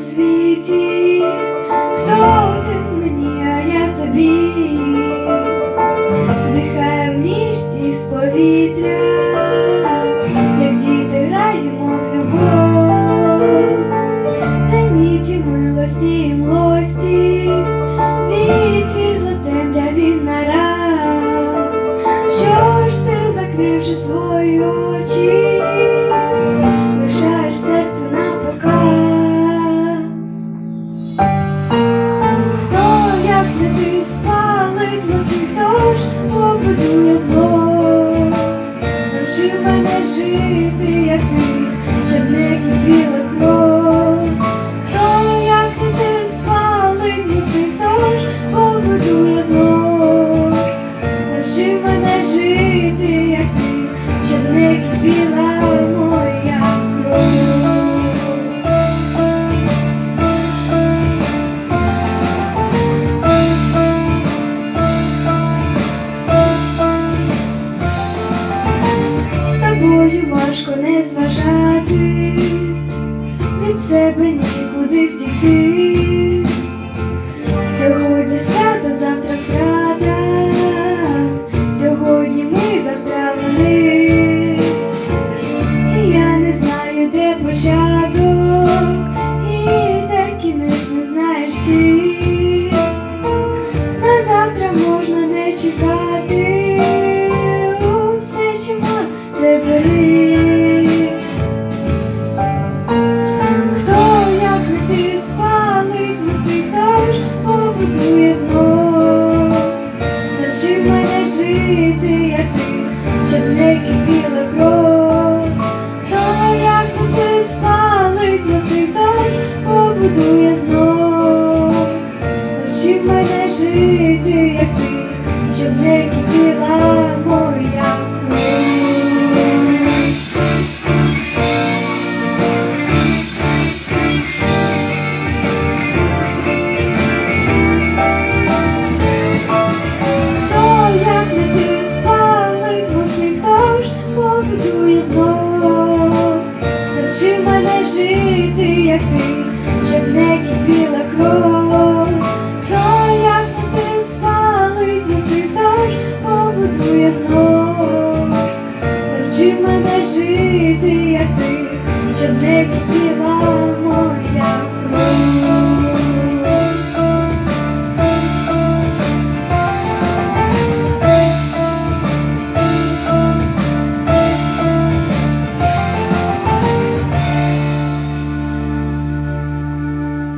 світі, хто ти мені, а я тобі, дихає в ніжці з повітря, як діти граємо в любов, це милості і млості, вітріло темряві нараз, що ж ти закривши свої очі? Не зважати, від себе нікуди втікти. Сьогодні свято, завтра втрата, сьогодні ми, завтра вони. І Я не знаю, де початок, і де кінець не знаєш ти. На завтра можна не чекати, знов, навчи мене жити, як ти, щоб не кипіла кров. Хто, як не ти спалить мости, хто побудує знов, навчи мене жити, як ти, щоб не кипіла